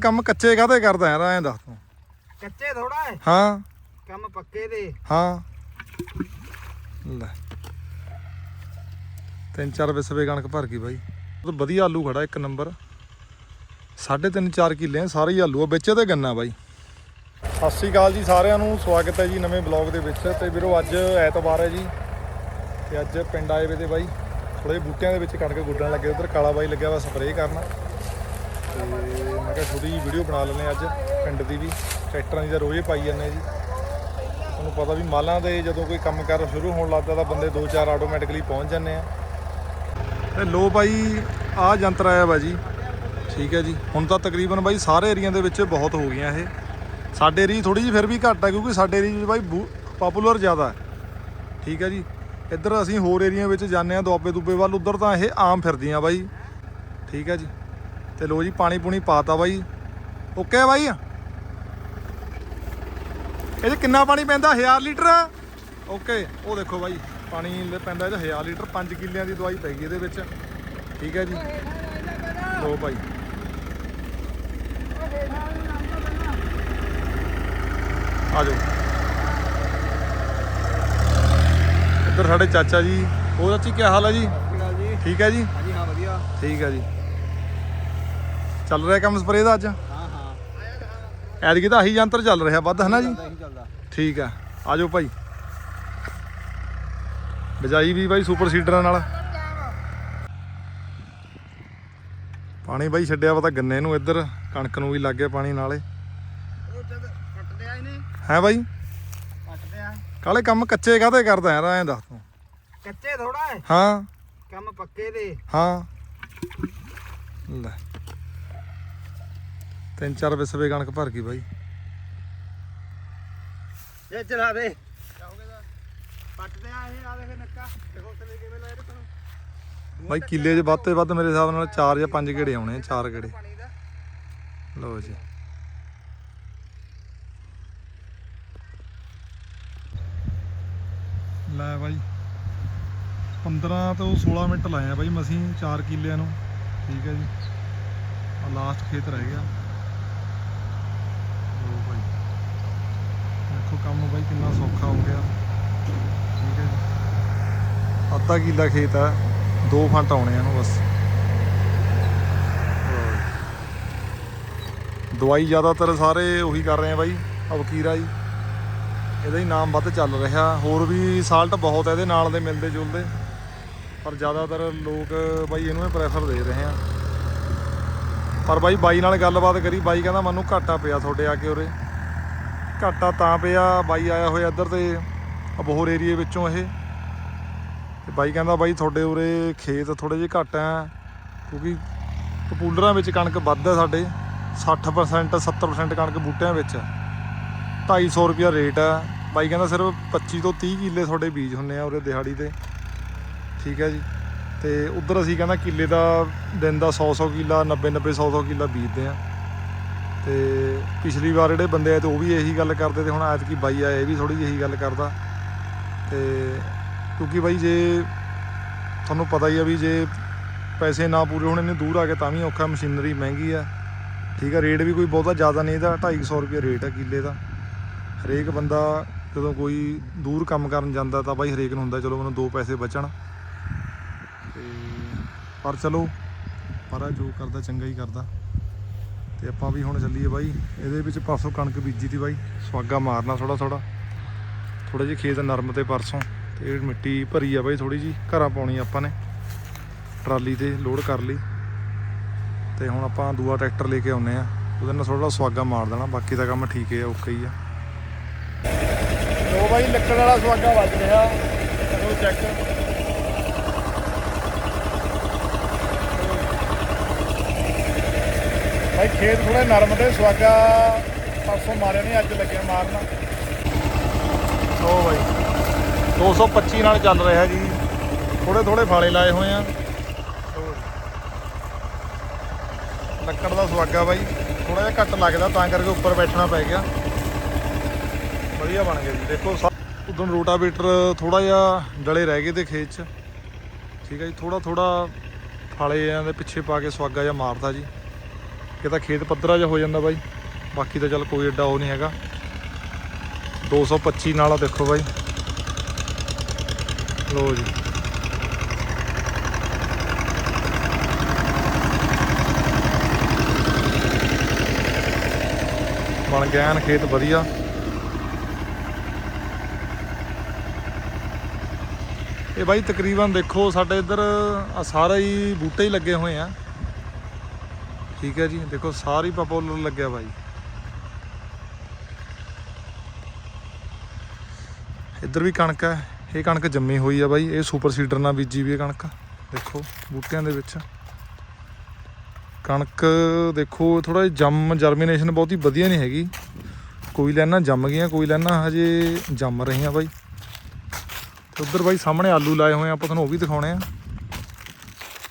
ਕੰਮ ਕੱਚੇ ਕਾਹਦੇ ਕਰਦਾ ਯਾਰ ਐਂ ਦੱਸ ਤੂੰ। ਕੱਚੇ ਥੋੜਾ ਹੈ? ਹਾਂ। ਕੰਮ ਪੱਕੇ ਦੇ। ਹਾਂ। ਲੈ। ਤਿੰਨ ਚਾਰ ਵਿਸਵੇ ਕਣਕ ਭਰ ਗਈ ਬਾਈ। ਉਹ ਵਧੀਆ ਆਲੂ ਖੜਾ ਇੱਕ ਨੰਬਰ। ਸਾਢੇ ਤਿੰਨ ਚਾਰ ਕਿੱਲੇ ਆ ਸਾਰੇ ਹੀ ਆਲੂ ਆ ਵਿੱਚ ਤੇ ਗੰਨਾ ਬਾਈ। ਸਤਿ ਸ਼੍ਰੀ ਅਕਾਲ ਜੀ ਸਾਰਿਆਂ ਨੂੰ ਸਵਾਗਤ ਹੈ ਜੀ ਨਵੇਂ ਬਲੌਗ ਦੇ ਵਿੱਚ। ਤੇ ਵੀਰੋ ਅੱਜ ਐਤਵਾਰ ਹੈ ਜੀ। ਤੇ ਅੱਜ ਪਿੰਡ ਆਏ ਵੇ ਤੇ ਬਾਈ ਥੋੜੇ ਬੂਟਿਆਂ ਦੇ ਵਿੱਚ ਕਣਕ ਗੁੱਡਣ ਲੱਗੇ। ਉਧਰ ਕਾਲਾ ਬਾਈ ਲੱਗਿਆ ਵਾ ਸਪਰੇਅ ਕਰਨ। ਤੇ ਮੈਂ ਕਿਹਾ ਛੋਟੀ ਜਿਹੀ ਵੀਡੀਓ ਬਣਾ ਲੈਂਦੇ ਹਾਂ ਅੱਜ, ਪਿੰਡ ਦੀ ਵੀ। ਟਰੈਕਟਰਾਂ ਦੀ ਤਾਂ ਰੋਜ਼ ਪਾਈ ਜਾਂਦੇ ਹਾਂ ਜੀ। ਤੁਹਾਨੂੰ ਪਤਾ ਵੀ ਮਾਲਾਂ ਦੇ ਜਦੋਂ ਕੋਈ ਕੰਮ ਕਰ ਸ਼ੁਰੂ ਹੋਣ ਲੱਗਦਾ ਤਾਂ ਬੰਦੇ ਦੋ ਚਾਰ ਆਟੋਮੈਟਿਕਲੀ ਪਹੁੰਚ ਜਾਂਦੇ ਆ। ਤੇ ਲੋ ਬਾਈ, ਆਹ ਜੰਤਰ ਆਇਆ ਵਾ ਜੀ। ਠੀਕ ਹੈ ਜੀ। ਹੁਣ ਤਾਂ ਤਕਰੀਬਨ ਬਾਈ ਸਾਰੇ ਏਰੀਆ ਦੇ ਵਿੱਚ ਬਹੁਤ ਹੋ ਗਈਆਂ ਇਹ। ਸਾਡੇ ਏਰੀਆ ਥੋੜੀ ਜਿਹੀ ਫਿਰ ਵੀ ਘੱਟ ਹੈ ਕਿਉਂਕਿ ਸਾਡੇ ਏਰੀਆ 'ਚ ਬਾਈ ਪਪੂਲਰ ਜ਼ਿਆਦਾ ਹੈ। ਠੀਕ ਹੈ ਜੀ। ਇੱਧਰ ਅਸੀਂ ਹੋਰ ਏਰੀਆ ਵਿੱਚ ਜਾਂਦੇ ਆ ਦੁਆਬੇ ਦੁੱਬੇ ਵੱਲ, ਉਧਰ ਤਾਂ ਇਹ ਆਮ ਫਿਰਦੀਆਂ ਬਾਈ। ਠੀਕ ਹੈ ਜੀ। ਤੇ ਲੋ ਜੀ ਪਾਣੀ ਪੂਣੀ ਪਾਤਾ ਬਾਈ। ਓਕੇ ਬਾਈ? ਇਹ 'ਚ ਕਿੰਨਾ ਪਾਣੀ ਪੈਂਦਾ? 1000 ਲੀਟਰ? ਓਕੇ ਉਹ ਦੇਖੋ ਬਾਈ ਪਾਣੀ ਪੈਂਦਾ ਇਹ 'ਚ 1000 ਲੀਟਰ 5 ਕਿੱਲਿਆਂ ਦੀ ਦਵਾਈ ਪੈ ਗਈ ਇਹਦੇ ਵਿੱਚ। ਠੀਕ ਹੈ ਜੀ। ਲੋ ਭਾਈ ਆ ਜਾਓ। ਇੱਧਰ ਸਾਡੇ ਚਾਚਾ ਜੀ ਹੋਰ ਚਾਚੀ ਕੀ ਹਾਲ ਹੈ ਜੀ। ਠੀਕ ਹੈ ਜੀ? ਹਾਂਜੀ ਹਾਂ ਵਧੀਆ। ਠੀਕ ਹੈ ਜੀ। ਚੱਲ ਰਿਹਾ ਕੰਮ ਸਪਰੇ ਦਾ ਅੱਜ? ਹਾਂ ਹਾਂ। ਐਤਕੀ ਤਾਂ ਆਹੀ ਯੰਤਰ ਚੱਲ ਰਿਹਾ ਵੱਧ ਹੈ ਨਾ ਜੀ ਚੱਲਦਾ। ਠੀਕ ਆ ਆ ਜਾਓ ਭਾਈ। ਬਜਾਈ ਵੀ ਬਾਈ ਸੁਪਰ ਸੀਡਰਾਂ ਨਾਲ। ਪਾਣੀ ਬਾਈ ਛੱਡਿਆ ਵਾ ਤਾਂ ਗੰਨੇ ਨੂੰ ਇੱਧਰ ਕਣਕ ਨੂੰ ਵੀ ਲੱਗ ਗਿਆ ਪਾਣੀ ਨਾਲੇ। ਉਹ ਜਦ ਕੱਟਦੇ ਆ ਇਹਨੇ। ਹੈ ਬਾਈ? ਕੱਟਦੇ ਆ। ਕਾਲੇ ਕੰਮ ਕੱਚੇ ਕਾਹਦੇ ਕਰਦਾ ਯਾਰ ਐਂ ਦੱਸ ਤੂੰ। ਕੱਚੇ ਥੋੜਾ ਹੈ। ਹਾਂ। ਕੰਮ ਪੱਕੇ ਦੇ। ਹਾਂ। ਲੈ। ਤਿੰਨ ਚਾਰ ਵਿਸਵੇ ਕਣਕ ਭਰ ਗਈ ਬਾਈ। ਇਹ ਚਲਾ ਦੇ ਪੱਟਦੇ ਆ ਇਹ ਆ ਦੇਖ ਨੱਕਾ ਦੇਖੋ ਥੱਲੇ ਕਿਵੇਂ ਲਾਇਆ ਤੈਨੂੰ ਬਾਈ ਕਿੱਲੇ 'ਚ ਵੱਧ ਤੇ ਵੱਧ ਮੇਰੇ ਹਿਸਾਬ ਨਾਲ 4 ਜਾਂ 5 ਗੇੜੇ ਆਉਣੇ ਆ 4 ਗੇੜੇ। ਲਓ ਜੀ। ਲੈ ਬਾਈ। 15 ਤੋਂ 16 ਮਿੰਟ ਲਾਏ ਆ ਬਾਈ ਮਸੀਂ 4 ਕਿੱਲਿਆਂ ਨੂੰ। ਠੀਕ ਹੈ ਜੀ। ਆ ਲਾਸਟ ਖੇਤ ਰਹਿ ਗਿਆ। ਲਓ ਬਾਈ ਦੇਖੋ ਕੰਮ ਬਾਈ ਕਿੰਨਾ ਸੌਖਾ ਹੋ ਗਿਆ। ਠੀਕ ਹੈ ਅੱਧਾ ਕਿੱਲਾ ਖੇਤ ਆ। ਦੋ ਫੰਟ ਆਉਣੇ ਆ ਇਹਨੂੰ ਬਸ। ਦਵਾਈ ਜ਼ਿਆਦਾਤਰ ਸਾਰੇ ਉਹੀ ਕਰ ਰਹੇ ਆ ਬਾਈ, ਅਵਕੀਰਾ ਜੀ। ਇਹਦਾ ਹੀ ਨਾਮ ਵੱਧ ਚੱਲ ਰਿਹਾ। ਹੋਰ ਵੀ ਸਾਲਟ ਬਹੁਤ ਹੈ ਇਹਦੇ ਨਾਲ ਦੇ ਮਿਲਦੇ ਜੁਲਦੇ। ਪਰ ਜ਼ਿਆਦਾਤਰ ਲੋਕ ਬਾਈ ਇਹਨੂੰ ਹੀ ਪ੍ਰੈਫਰ ਦੇ ਰਹੇ ਆ। ਪਰ ਬਾਈ ਬਾਈ ਨਾਲ ਗੱਲਬਾਤ ਕਰੀ, ਬਾਈ ਕਹਿੰਦਾ ਮੈਨੂੰ ਘਾਟਾ ਪਿਆ ਤੁਹਾਡੇ ਆ ਕੇ ਉਰੇ। ਘਾਟਾ ਤਾਂ ਪਿਆ, ਬਾਈ ਆਇਆ ਹੋਇਆ ਇੱਧਰ ਤੇ ਅਬੋਹਰ ਏਰੀਏ ਵਿੱਚੋਂ ਇਹ। ਤੇ ਬਾਈ ਕਹਿੰਦਾ ਬਾਈ ਤੁਹਾਡੇ ਉਰੇ ਖੇਤ ਥੋੜੇ ਜਿਹੇ ਘੱਟ ਆ, ਕਿਉਂਕਿ ਪਪੂਲਰਾਂ ਵਿੱਚ ਕਣਕ ਵੱਧ ਹੈ ਸਾਡੇ 60% 70% ਕਣਕ ਬੂਟਿਆਂ ਵਿੱਚ। 250 ਰੁਪਿਆ ਰੇਟ ਆ। ਬਾਈ ਕਹਿੰਦਾ ਸਿਰਫ 25 ਤੋਂ 30 ਕਿੱਲੇ ਤੁਹਾਡੇ ਬੀਜ ਹੁੰਨੇ ਆ ਉਰੇ ਦਿਹਾੜੀ ਤੇ ਠੀਕ ਹੈ ਜੀ। ਤੇ ਉਧਰ ਅਸੀਂ ਕਹਿੰਦਾ ਕਿੱਲੇ ਦਾ ਦਿਨ ਦਾ 100 100 ਕਿੱਲਾ 90 90 100 100 ਕਿੱਲਾ ਬੀਜਦੇ ਆ ਤੇ ਪਿਛਲੀ ਵਾਰ ਜਿਹੜੇ ਬੰਦੇ ਆਏ ਤੇ ਉਹ ਵੀ ਇਹੀ ਗੱਲ ਕਰਦੇ ਤੇ ਹੁਣ ਐਤਕੀ ਬਾਈ ਆਇਆ ਇਹ ਵੀ ਥੋੜੀ ਜਿਹੀ ਗੱਲ ਕਰਦਾ। ਤੇ ਕਿਉਂਕਿ ਬਾਈ ਜੇ ਤੁਹਾਨੂੰ ਪਤਾ ਹੀ ਆ ਵੀ ਜੇ ਪੈਸੇ ਨਾ ਪੂਰੇ ਹੋਣ ਨੇ ਦੂਰ ਆ ਕੇ ਤਾਂ ਵੀ ਔਖਾ, ਮਸ਼ੀਨਰੀ ਮਹਿੰਗੀ ਆ। ਠੀਕ ਆ, ਰੇਟ ਵੀ ਕੋਈ ਬਹੁਤਾ ਜ਼ਿਆਦਾ ਨਹੀਂ ਇਹਦਾ 250 ਰੁਪਏ ਰੇਟ ਆ ਕਿੱਲੇ ਦਾ। ਹਰੇਕ ਬੰਦਾ ਜਦੋਂ ਕੋਈ ਦੂਰ ਕੰਮ ਕਰਨ ਜਾਂਦਾ ਤਾਂ ਬਾਈ ਹਰੇਕ ਨੂੰ ਹੁੰਦਾ, ਚਲੋ ਮੈਨੂੰ ਦੋ ਪੈਸੇ ਬਚਣ। ਪਰ ਚਲੋ, ਪਰ ਜੋ ਕਰਦਾ, ਚੰਗਾ ਹੀ ਕਰਦਾ। ਤੇ ਆਪਾਂ ਵੀ ਹੁਣ ਚੱਲੀਏ ਬਾਈ। ਇਹਦੇ ਵਿੱਚ ਪਰਸੋਂ ਕਣਕ ਬੀਜੀ ਤੀ ਬਾਈ। ਸਵਾਗਾ ਮਾਰਨਾ ਥੋੜਾ ਥੋੜਾ ਥੋੜੇ ਜਿਹਾ ਖੇਤ ਨਰਮ ਤੇ ਪਰਸੋਂ। ਤੇ ਇਹ ਮਿੱਟੀ ਭਰੀ ਆ ਬਾਈ ਥੋੜੀ ਜੀ ਘਰਾਂ ਪਾਉਣੀ ਆਪਾਂ ਨੇ। ਟਰਾਲੀ ਤੇ ਲੋਡ ਕਰ ਲਈ। ਤੇ ਹੁਣ ਆਪਾਂ ਦੂਆ ਟਰੈਕਟਰ ਲੈ ਕੇ ਆਉਨੇ ਆ। ਉਹਦੇ ਨਾਲ ਥੋੜਾ ਸਵਾਗਾ ਮਾਰ ਦੇਣਾ। ਬਾਕੀ ਦਾ ਕੰਮ ਠੀਕ ਹੈ ਓਕੇ ਹੀ ਆ। ਲੋ ਬਾਈ, ਲੱਕੜ ਵਾਲਾ ਸਵਾਗਾ ਵੱਜ ਰਿਹਾ। ਕਰੋ ਚੈੱਕ ਬਾਈ ਖੇਤ ਥੋੜਾ ਨਰਮ ਤੇ ਸਵਾਗਾ ਪਰਸੋਂ ਮਾਰਿਆ ਨਹੀਂ ਅੱਜ ਲੱਗਿਆ ਮਾਰਨ। ਲੋ ਬਾਈ 225 ਨਾਲ ਚੱਲ ਰਿਹਾ ਜੀ। ਥੋੜੇ ਥੋੜੇ ਫਾਲੇ ਲਾਏ ਹੋਏ ਆ। ਲੱਕੜ ਦਾ ਸਵਾਗਾ ਬਾਈ ਥੋੜਾ ਜਿਹਾ ਘੱਟ ਲੱਗਦਾ, ਤਾਂ ਕਰਕੇ ਉੱਪਰ ਬੈਠਣਾ ਪੈ ਗਿਆ। ਵਧੀਆ ਬਣ ਗਿਆ ਜੀ। ਦੇਖੋ ਉਦੋਂ ਰੋਟਾਵੇਟਰ ਥੋੜਾ ਜਿਹਾ ਡਲੇ ਰਹਿ ਗਏ ਤੇ ਖੇਤ 'ਚ। ਠੀਕ ਹੈ ਜੀ ਥੋੜਾ ਥੋੜਾ ਫਾਲੇ ਇਹਨਾਂ ਦੇ ਪਿੱਛੇ ਪਾ ਕੇ ਸਵਾਗਾ ਜਿਹਾ ਮਾਰਦਾ ਜੀ। ਕਿ ਤਾਂ ਖੇਤ ਪੱਧਰਾ ਜਿਹਾ ਹੋ ਜਾਂਦਾ ਬਾਈ। ਬਾਕੀ ਤਾਂ ਚੱਲ ਕੋਈ ਏਡਾ ਉਹ ਨਹੀਂ ਹੈਗਾ। 225 ਨਾਲ ਆ ਦੇਖੋ ਬਾਈ। ਲੋ ਜੀ। ਬਣ ਗਿਆ ਖੇਤ ਵਧੀਆ। ਇਹ ਬਾਈ ਤਕਰੀਬਨ ਦੇਖੋ ਸਾਡੇ ਇੱਧਰ ਆ ਸਾਰਾ ਹੀ ਬੂਟੇ ਹੀ ਲੱਗੇ ਹੋਏ ਆ। ਠੀਕ ਹੈ ਜੀ, ਦੇਖੋ ਸਾਰੀ ਪਪੂਲਰ ਲੱਗਿਆ ਬਾਈ। ਇੱਧਰ ਵੀ ਕਣਕ ਹੈ, ਇਹ ਕਣਕ ਜੰਮੀ ਹੋਈ ਆ ਬਾਈ, ਇਹ ਸੁਪਰ ਸੀਡਰ ਨਾਲ ਬੀਜੀ ਵੀ ਹੈ ਕਣਕ, ਦੇਖੋ ਬੂਟਿਆਂ ਦੇ ਵਿੱਚ। ਕਣਕ ਦੇਖੋ ਥੋੜਾ ਜੰਮ ਜਰਮੀਨੇਸ਼ਨ ਬਹੁਤੀ ਵਧੀਆ ਨਹੀਂ ਹੈਗੀ। ਕੋਈ ਲੈਣਾ ਜੰਮ ਗਈਆਂ, ਕੋਈ ਲੈਣਾ ਹਜੇ ਜੰਮ ਰਹੀਆਂ ਬਾਈ। ਤੇ ਉੱਧਰ ਬਾਈ ਸਾਹਮਣੇ ਆਲੂ ਲਾਏ ਹੋਏ ਆ, ਆਪਾਂ ਤੁਹਾਨੂੰ ਉਹ ਵੀ ਦਿਖਾਉਣੇ ਆ।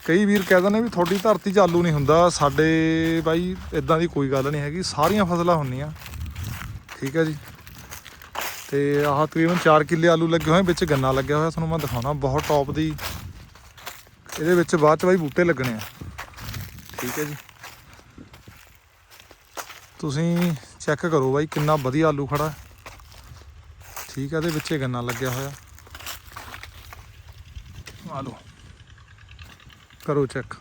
ਕਈ ਵੀਰ ਕਹਿ ਦਿੰਦੇ ਵੀ ਤੁਹਾਡੀ ਧਰਤੀ 'ਚ ਆਲੂ ਨਹੀਂ ਹੁੰਦਾ, ਸਾਡੇ ਬਾਈ ਇਦਾਂ ਦੀ ਕੋਈ ਗੱਲ ਨਹੀਂ ਹੈਗੀ, ਸਾਰੀਆਂ ਫਸਲਾਂ ਹੁੰਦੀਆਂ। ਠੀਕ ਹੈ ਜੀ। ਤੇ ਆਹ ਤਕਰੀਬਨ 4 ਕਿੱਲੇ ਆਲੂ ਲੱਗੇ ਹੋਏ, ਵਿੱਚ ਗੰਨਾ ਲੱਗਿਆ ਹੋਇਆ, ਤੁਹਾਨੂੰ ਮੈਂ ਦਿਖਾਉਣਾ, ਬਹੁਤ ਟੌਪ ਦੀ। ਇਹਦੇ ਵਿੱਚ ਬਾਅਦ ਚ ਬਾਈ ਬੂਟੇ ਲੱਗਣੇ ਆ। ਠੀਕ ਹੈ ਜੀ। ਤੁਸੀਂ ਚੈੱਕ ਕਰੋ ਬਾਈ ਕਿੰਨਾ ਵਧੀਆ ਆਲੂ ਖੜਾ। ਠੀਕ ਹੈ, ਇਹਦੇ ਵਿੱਚ ਗੰਨਾ ਲੱਗਿਆ ਹੋਇਆ। ਆਲੂ ਕਰੋ ਚੈੱਕ।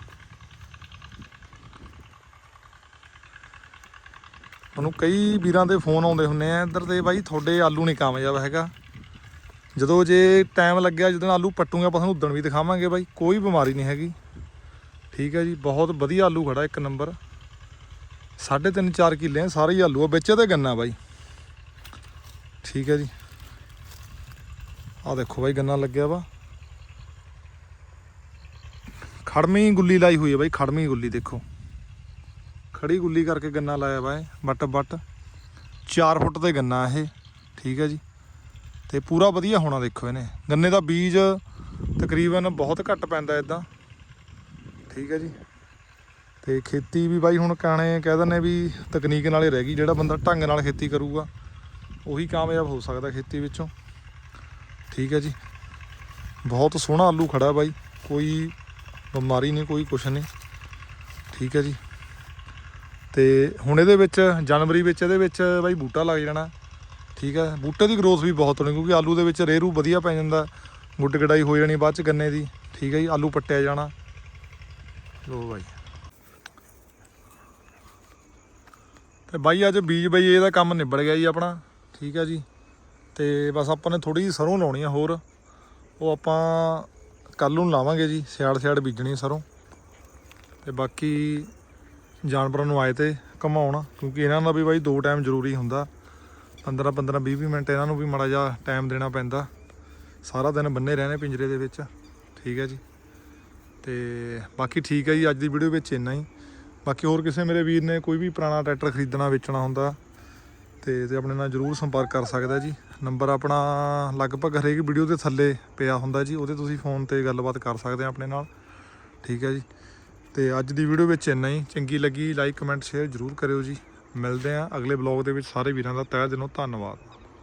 ਤੁਹਾਨੂੰ ਕਈ ਵੀਰਾਂ ਦੇ ਫੋਨ ਆਉਂਦੇ ਹੁੰਨੇ ਆ, ਇੱਧਰ ਦੇ ਬਾਈ ਤੁਹਾਡੇ ਆਲੂ ਨਹੀਂ ਕਾਮਯਾਬ ਹੈਗਾ। ਜਦੋਂ ਜੇ ਟਾਈਮ ਲੱਗਿਆ, ਜਦੋਂ ਆਲੂ ਪੱਟੂਗੇ, ਆਪਾਂ ਤੁਹਾਨੂੰ ਉਦਣ ਵੀ ਦਿਖਾਵਾਂਗੇ ਬਾਈ, ਕੋਈ ਬਿਮਾਰੀ ਨਹੀਂ ਹੈਗੀ। ਠੀਕ ਹੈ ਜੀ, ਬਹੁਤ ਵਧੀਆ ਆਲੂ ਖੜਾ ਇੱਕ ਨੰਬਰ। ਸਾਢੇ ਤਿੰਨ 4 ਕਿੱਲੇ ਸਾਰੇ ਹੀ ਆਲੂ ਆ, ਵਿੱਚ ਤੇ ਗੰਨਾ ਬਾਈ। ਠੀਕ ਹੈ ਜੀ। ਆ ਦੇਖੋ ਬਾਈ, ਗੰਨਾ ਲੱਗਿਆ ਵਾ। ਖੜਮੀ ਗੁੱਲੀ ਲਾਈ ਹੋਈ ਹੈ ਬਾਈ, ਖੜਮੀ ਗੁੱਲੀ ਦੇਖੋ। ਖੜੀ ਗੁੱਲੀ ਕਰਕੇ ਗੰਨਾ ਲਾਇਆ ਵਾ ਇਹ ਬੱਟ ਬੱਟ 4 ਫੁੱਟ ਤੇ ਗੰਨਾ ਇਹ, ਠੀਕ ਹੈ ਜੀ। ਤੇ ਪੂਰਾ ਵਧੀਆ ਹੋਣਾ ਦੇਖੋ ਇਹਨੇ। ਗੰਨੇ ਦਾ ਬੀਜ ਤਕਰੀਬਨ ਬਹੁਤ ਘੱਟ ਪੈਂਦਾ ਇਦਾਂ ਠੀਕ ਹੈ ਜੀ। ਤੇ ਖੇਤੀ ਵੀ ਬਾਈ ਹੁਣ ਕਾਣੇ ਕਹਿ ਦਿੰਦੇ ਵੀ ਤਕਨੀਕ ਨਾਲੇ ਰਹਿ ਗਈ। ਜਿਹੜਾ ਬੰਦਾ ਢੰਗ ਨਾਲ ਖੇਤੀ ਕਰੂਗਾ, ਉਹੀ ਕਾਮਯਾਬ ਹੋ ਸਕਦਾ ਖੇਤੀ ਵਿੱਚੋਂ। ਠੀਕ ਹੈ ਜੀ। ਬਹੁਤ ਸੋਹਣਾ ਆਲੂ ਖੜਾ ਬਾਈ। ਕੋਈ ਬਿਮਾਰੀ ਨਹੀਂ, ਕੋਈ ਕੁਛ ਨਹੀਂ। ਠੀਕ ਹੈ ਜੀ। ਤੇ ਹੁਣ ਇਹਦੇ ਵਿੱਚ, ਜਨਵਰੀ ਵਿੱਚ ਇਹਦੇ ਵਿੱਚ ਬਾਈ ਬੂਟਾ ਲੱਗ ਜਾਣਾ। ਠੀਕ ਹੈ। ਬੂਟੇ ਦੀ ਗਰੋਥ ਵੀ ਬਹੁਤ ਹੋਣੀ, ਕਿਉਂਕਿ ਆਲੂ ਦੇ ਵਿੱਚ ਰੇਰੂ ਵਧੀਆ ਪੈ ਜਾਂਦਾ। ਗੁੱਡ ਗੜਾਈ ਹੋ ਜਾਣੀ ਬਾਅਦ ਚ ਗੰਨੇ ਦੀ। ਠੀਕ ਹੈ ਜੀ, ਆਲੂ ਪੱਟਿਆ ਜਾਣਾ। ਲੋ ਬਾਈ। ਤੇ ਬਾਈ ਅੱਜ ਬੀਜ ਬਈ ਇਹਦਾ ਕੰਮ ਨਿਬੜ ਗਿਆ ਜੀ ਆਪਣਾ। ਠੀਕ ਹੈ ਜੀ। ਤੇ ਬਸ ਆਪਾਂ ਨੇ ਥੋੜੀ ਜਿਹੀ ਸਰੋਂ ਲਾਉਣੀ ਆ ਹੋਰ। ਉਹ ਆਪਾਂ ਕੱਲ ਨੂੰ ਲਾਵਾਂਗੇ ਜੀ, ਸਿਆੜ ਸਿਆੜ ਬੀਜਣੀ ਸਰੋਂ। ਤੇ ਬਾਕੀ ਜਾਨਵਰਾਂ ਨੂੰ ਆਏ ਤੇ ਘਮਾਉਣ, ਕਿਉਂਕਿ ਇਹਨਾਂ ਦਾ ਵੀ ਬਾਈ ਦੋ ਟਾਈਮ ਜ਼ਰੂਰੀ ਹੁੰਦਾ। 15 15 20 20 ਮਿੰਟ ਇਹਨਾਂ ਨੂੰ ਵੀ ਮਾੜਾ ਜਿਹਾ ਟਾਈਮ ਦੇਣਾ ਪੈਂਦਾ। ਸਾਰਾ ਦਿਨ ਬੰਨੇ ਰਹਿਣੇ ਪਿੰਜਰੇ ਦੇ ਵਿੱਚ। ਠੀਕ ਹੈ ਜੀ। ਤੇ ਬਾਕੀ ਠੀਕ ਹੈ ਜੀ, ਅੱਜ ਦੀ ਵੀਡੀਓ ਵਿੱਚ ਇੰਨਾ ਹੀ। ਬਾਕੀ ਹੋਰ ਕਿਸੇ ਮੇਰੇ ਵੀਰ ਨੇ ਕੋਈ ਵੀ ਪੁਰਾਣਾ ਟਰੈਕਟਰ ਖਰੀਦਣਾ, ਵੇਚਣਾ ਹੁੰਦਾ ਤੇ ਤੇ ਆਪਣੇ ਨਾਲ ਜਰੂਰ ਸੰਪਰਕ ਕਰ ਸਕਦਾ ਜੀ। ਨੰਬਰ ਆਪਣਾ ਲਗਭਗ ਹਰੇਕ ਵੀਡੀਓ ਦੇ ਥੱਲੇ ਪਿਆ ਹੁੰਦਾ ਜੀ, ਉਹਦੇ ਤੁਸੀਂ ਫੋਨ ਤੇ ਗੱਲਬਾਤ ਕਰ ਸਕਦੇ ਆ ਆਪਣੇ ਨਾਲ। ਠੀਕ ਹੈ ਜੀ। ਤੇ ਅੱਜ ਦੀ ਵੀਡੀਓ ਵਿੱਚ ਇੰਨਾ ਹੀ। ਚੰਗੀ ਲੱਗੀ, ਲਾਈਕ, ਕਮੈਂਟ, ਸ਼ੇਅਰ ਜਰੂਰ ਕਰਿਓ ਜੀ। ਮਿਲਦੇ ਆ ਅਗਲੇ ਬਲੌਗ ਦੇ ਵਿੱਚ। ਸਾਰੇ ਵੀਰਾਂ ਦਾ ਤਹਿ ਦਿਲੋਂ ਧੰਨਵਾਦ।